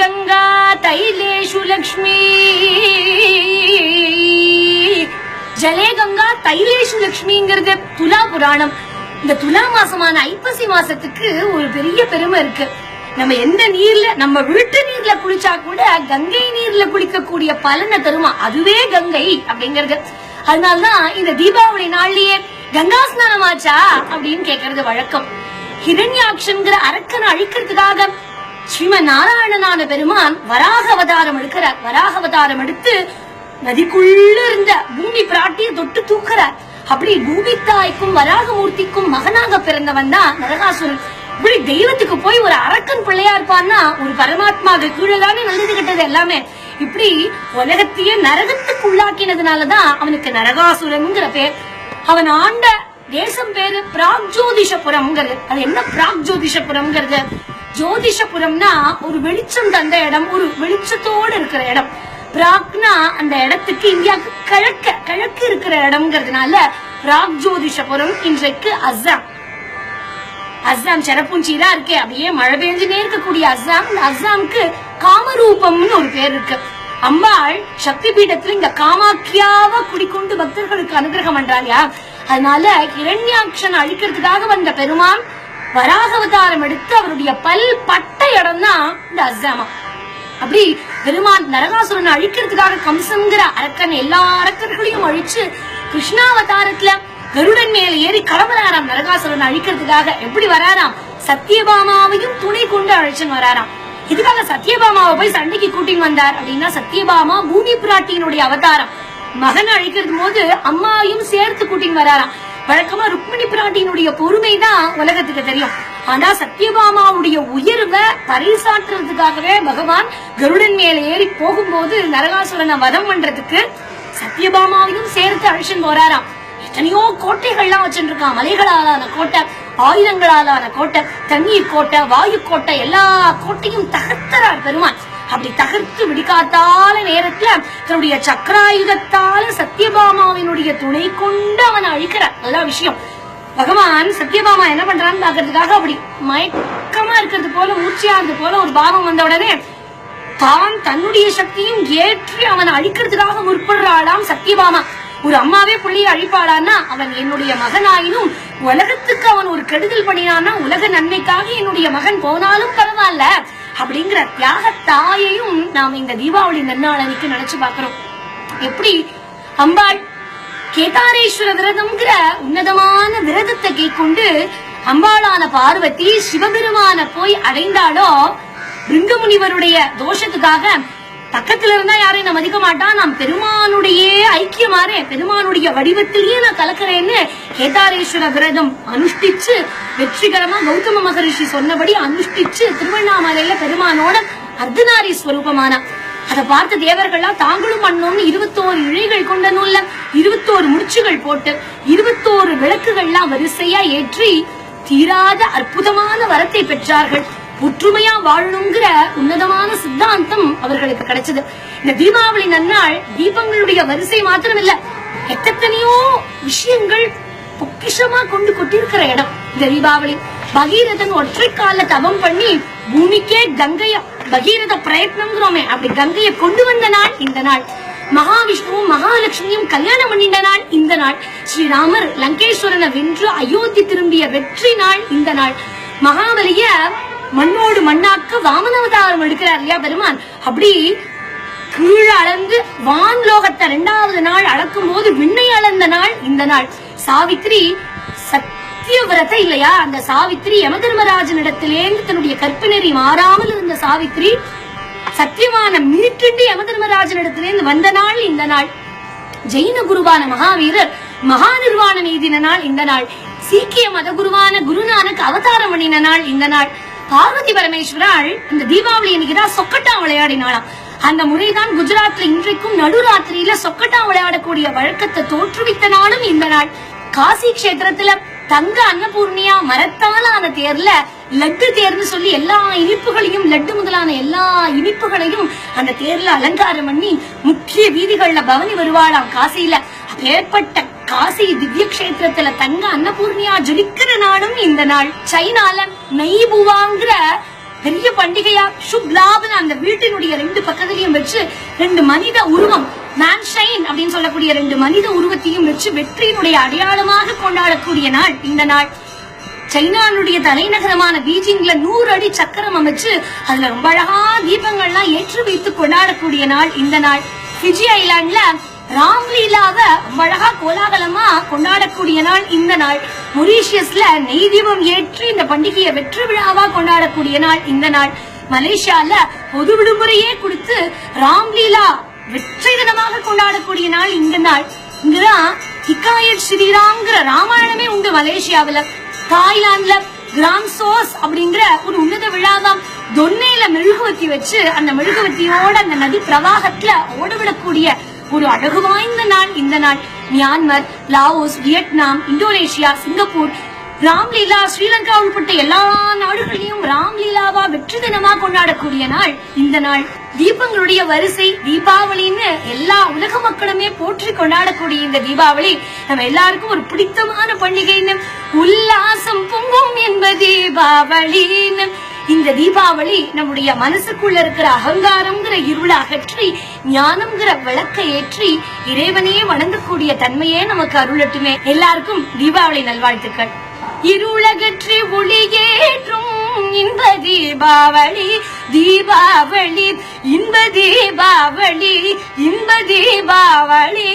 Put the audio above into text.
கங்கா தைலேஷு லக்ஷ்மி ஜலே கங்கா தைலேஷு லக்ஷ்மிங்கிறது துலா புராணம். இந்த துலா மாசமான ஐப்பசி மாசத்துக்கு ஒரு பெரிய பெருமை இருக்கு. நம்ம எந்த நீர்ல நம்ம விழுட்டு நீர்ல குளிச்சா கூட கங்கை நீர்ல குளிக்கக்கூடிய பலனை தருமா? அதுவே கங்கை அப்படிங்கிறது. அதனாலதான் இந்த தீபாவளி நாள்லயே கங்கா ஸ்நானம் ஆச்சா அப்படின்னு கேக்குறது வழக்கம். ஹிரண்யாட்சங்கிற அரக்கனை அழிக்கிறதுக்காக ஸ்ரீமன் நாராயணனான பெருமான் வராக அவதாரம் எடுக்கிறார் வராக அவதாரம் எடுத்து நதிக்குள்ள இருந்த பூமி பிராட்டிய தொட்டு தூக்கிறார் அப்படி பூமி தாய்க்கும் வராகமூர்த்திக்கும் மகனாக பிறந்தவன் தான் நரகாசுரன். இப்படி தெய்வத்துக்கு போய் ஒரு அரக்கன் பிள்ளையா இருப்பான்னா ஒரு பரமாத்மாவுக்கு கீழே தானே நல்லது கெட்டது எல்லாமே. இப்படி உலகத்தையே நரகத்துக்கு உள்ளாக்கினதுனாலதான் அவனுக்கு நரகாசுரன்ங்கிற பேர். அவன் ஆண்ட தேசம் பேரு பிராக்ஜோதிஷபுரம்ங்கிறது. அது என்ன பிராக்ஜோதிஷபுரம்ங்கிறது? ஜோதிஷபுரம்னா ஒரு வெளிச்சம் தந்த இடம் ஒரு வெளிச்சத்தோட இருக்கிற இடம். பிராக்னா அந்த இடத்துக்கு இந்தியாவுக்கு கிழக்க கிழக்கு இருக்கிற இடம்ங்கிறதுனால பிராக்ஜோதிஷபுரம் இன்றைக்கு அஸ்ஸாம் அஸ்ஸாம் செரப்புஞ்சிரா இருக்கே அப்படியே மழை பெஞ்சுனே இருக்கக்கூடிய அஸ்ஸாம் இந்த அஸ்ஸாமுக்கு காமரூபம்னு ஒரு பேர் இருக்கு. அம்பாள் சக்தி பீடத்துல இந்த காமாக்கியாவ குடிக்கொண்டு பக்தர்களுக்கு அனுகிரகம் பண்றாங்க. அதனால இரண்யாட்சன் அழிக்கிறதுக்காக வந்த பெருமான் வராக அவதாரம் எடுத்து அவருடைய பல் பட்ட இடம் தான் இந்த அஸ்ஸாமா. அப்படி பெருமான் நரகாசுரனை அழிக்கிறதுக்காக கம்சங்கிற அரக்கன் எல்லா அரக்கர்களையும் அழிச்சு கிருஷ்ணாவதாரத்துல கருடன் மேல ஏறி கிளம்புறாராம் நரகாசுரன் அழிக்கிறதுக்காக எப்படி வராராம்? சத்தியபாமாவையும் துணை கொண்டு அழைச்சுன்னு வராராம். இதுக்காக சத்தியபாமாவை போய் சண்டைக்கு கூட்டின்னு வந்தார் அப்படின்னா சத்தியபாமா பூமி பிராட்டியினுடைய அவதாரம். மகன் அழிக்கிறது போது அம்மாவையும் சேர்த்து கூட்டின்னு வராராம். வழக்கமா ருக்மிணி பிராட்டியினுடைய பொறுமை தான் உலகத்துக்கு தெரியும். ஆனா சத்யபாமாவுடைய உயர்வை பறைசாற்றுறதுக்காகவே பகவான் கருடன் மேல ஏறி போகும்போது நரகாசுரனை வதம் பண்றதுக்கு சத்யபாமாவையும் சேர்த்து அழிச்சுன்னு போறாராம். எத்தனையோ கோட்டைகள்லாம் வச்சுருக்கான் மலைகளாலான கோட்டை. ஆயுதங்களாலான கோட்டை தண்ணீர் கோட்டை வாயு கோட்டை எல்லா கோட்டையும் தகர்த்தறார் பெருமான். அப்படி தகர்த்து விடிக்காத்தால நேரத்துல தன்னுடைய சக்கராயுதத்தால சத்யபாமாவினுடைய துணை கொண்டு அவனை அழிக்கிறார். நல்ல விஷயம். பகவான் சத்யபாமா என்ன பண்றான்னு பாக்குறதுக்காக அப்படி மயக்கமா இருக்கிறது போல மூச்சியானது போல ஒரு பாவம் வந்த உடனே தான் தன்னுடைய சக்தியும் ஏற்றி அவனை அழிக்கிறதுக்காக முற்படுறாளாம் சத்யபாமா. ஒரு அம்மாவே புள்ளியை அழிப்பாளான்னா அவன் என்னுடைய மகனாயினும் உலகத்துக்கு அவன் கெடுதல் பண்ணினான்னா உலக நன்மைக்காக என்னுடைய மகன் போனாலும் பரவாயில்ல. அப்படிங்கிற தியாக தாயையும் நாம் இந்த தீபாவளி நன்னாள் நினைச்சு பாக்குறோம் எப்படி? அம்பாள் கேதாரேஸ்வர விரதம்ங்கிற உன்னதமான விரதத்தை கைக்கொண்டு அம்பாளான பார்வதி சிவபெருமான போய் அடைந்தாலோ பிருங்க முனிவருடைய தோஷத்துக்காக பக்கத்துல இருந்தா யாரையும் நான் மதிக்க மாட்டான் நாம் பெருமானுடைய பெருமாறே பெருமானுடைய வடிவத்திலேயே நான் கலக்கிறேன்னு கேதாரேஸ்வர விரதம் அனுஷ்டிச்சு வெற்றிகரமா கௌதம மகரிஷி சொன்னபடி அனுஷ்டிச்சு திருவண்ணாமலையில பெருமானோட அர்த்தநாரி ஸ்வரூபமானா அதை பார்த்த தேவர்கள்லாம் தாங்களும் பண்ணோம்னு இருபத்தோரு இழைகள் கொண்ட நூல்ல இருபத்தோரு முடிச்சுகள் போட்டு இருபத்தோரு விளக்குகள்லாம் வரிசையா ஏற்றி தீராத அற்புதமான வரத்தை பெற்றார்கள். ஒற்றுமையா வாழணுங்கிற உன்னதமான சித்தாந்தம் அவர்களுக்கு கிடைச்சது. இந்த தீபாவளி நன்னாள் தீபங்களுடைய வரிசை மாத்திரம் இல்ல எத்தனையோ விஷயங்கள் பொக்கிஷமா கொண்டு கொட்டிருக்கிற இடம் இந்த தீபாவளி. பகீரதன் ஒற்றை கால தவம் பண்ணி பூமிக்கே கங்கைய பகீரத பிரயத்னம்ங்கிறோமே அப்படி கங்கைய கொண்டு வந்த நாள் இந்த நாள். மகாவிஷ்ணுவும் மகாலட்சுமியும் கல்யாணம் பண்ணிட்ட நாள் இந்த நாள். ஸ்ரீராமர் லங்கேஸ்வரனை வென்று அயோத்தி திரும்பிய வெற்றி நாள் இந்த நாள். மகாபலிய மண்ணோடு மண்ணாக்க வாமனவதாரம் எடுக்கிறார் இல்லையா பெருமான். அப்படி கீழ் அளந்து வான் லோகத்தை இரண்டாவது நாள் அளக்கும் போது விண்ணை அளந்த நாள் இந்த நாள். சாவித்ரி சத்தியவிரத இல்லையா? அந்த சாவித்ரி யமதர்மராஜனிடத்திலேந்து தன்னுடைய கற்பினரி மாறாமல் இருந்த சாவித்ரி சத்தியமான மீட்டுண்டு யமதர்மராஜனிடத்திலேந்து வந்த நாள் இந்த நாள். ஜெயின குருவான மகாவீரர் மகா நிர்வாண நீதின நாள் இந்த நாள். சீக்கிய மத குருவான குருநானக் அவதாரம் பண்ணின நாள் இந்த நாள். பார்வதி பரமேஸ்வரால் இந்த தீபாவளி இன்னைக்குதான் சொக்கட்டா விளையாடினாளாம். அந்த முறைதான் குஜராத்ல இன்றைக்கும் நடுராத்திரியில சொக்கட்டா விளையாடக்கூடிய வழக்கத்தை தோற்றுவித்த நாளும் இந்த நாள். காசி கஷேத்திரத்துல தங்க அன்னபூர்ணியா மரத்தாலான தேர்ல லட்டு தேர்னு சொல்லி எல்லா இனிப்புகளையும் லட்டு முதலான எல்லா இனிப்புகளையும் அந்த தேர்ல அலங்காரம் பண்ணி முக்கிய வீதிகள்ல பவனி வருவாளாம் காசியில. ஏற்பட்ட காசி திவ்ய கஷேத்திரத்துல தங்க அன்னபூர்ணியா ஜொலிக்கிற நாளும் இந்த நாள். சைனால நெய்புவாங்கிற பெரிய பண்டிகையா சுப் அந்த வீட்டினுடைய ரெண்டு பக்கத்திலையும் வச்சு ரெண்டு மனித உருவம் மேன்ஷைன் அப்படின்னு சொல்லக்கூடிய ரெண்டு மனித உருவத்தையும் வச்சு வெற்றியினுடைய அடையாளமாக கொண்டாடக்கூடிய நாள் இந்த நாள். சைனானுடைய தலைநகரமான பீஜிங்ல நூறு அடி சக்கரம் அமைச்சு அதுல ரொம்ப அழகா தீபங்கள்லாம் ஏற்றி வைத்து கொண்டாடக்கூடிய நாள் இந்த நாள். ஃபிஜி ஐலாண்ட்ல ராம்லீலாவ ரொம்ப அழகா கோலாகலமா கொண்டாடக்கூடிய நாள் இந்த நாள். மொரீஷியஸ்ல நெய் தீபம் ஏற்றி இந்த பண்டிகையை வெற்றி விழாவா கொண்டாடக்கூடிய நாள் இந்த நாள். மலேசியால பொது விடுமுறையே கொடுத்து ராம்லீலா வெற்றி தினமாக கொண்டாடக்கூடிய நாள் இந்த நாள். இங்கதான் ஹிகாயத் ஸ்ரீராங்கிற ராமாயணமே உண்டு மலேசியாவுல. தாய்லாந்துல கிராம் சோஸ் அப்படிங்கிற ஒரு உன்னத விழாவாம் தொன்னையில மெழுகுவத்தி வச்சு அந்த மெழுகுவத்தியோட அந்த நதி பிரவாகத்துல ஓடவிடக்கூடிய ஒரு அழகு வாய்ந்த நாள் இந்த நாள். Myanmar Laos Vietnam Indonesia Singapore Ramlila Sri Lanka உட்பட்ட எல்லா நாடுகளிலும் ராம்லீலாவா வெற்றி தினமா கொண்டாடக்கூடிய நாள் இந்த நாள். தீபங்களுடைய வரிசை தீபாவளின்னு எல்லா உலக மக்களுமே போற்றி கொண்டாடக்கூடிய இந்த தீபாவளி நம்ம எல்லாருக்கும் ஒரு பிடித்தமான பண்டிகைன்னு. உல்லாசம் பொங்கும் என்பது தீபாவளின்னு இந்த தீபாவளி நம்முடைய மனசுக்குள்ள இருக்கிற அகங்காரம்ங்கிற இருளை அகற்றி ஞானம்ங்கிற விளக்கை ஏற்றி இறைவனையே வணங்கக்கூடிய தன்மையே நமக்கு அருளட்டுமே. எல்லாருக்கும் தீபாவளி நல்வாழ்த்துக்கள். இருளகற்றி ஒளியேற்றும் இன்ப தீபாவளி தீபாவளி இன்ப தீபாவளி இன்ப தீபாவளி.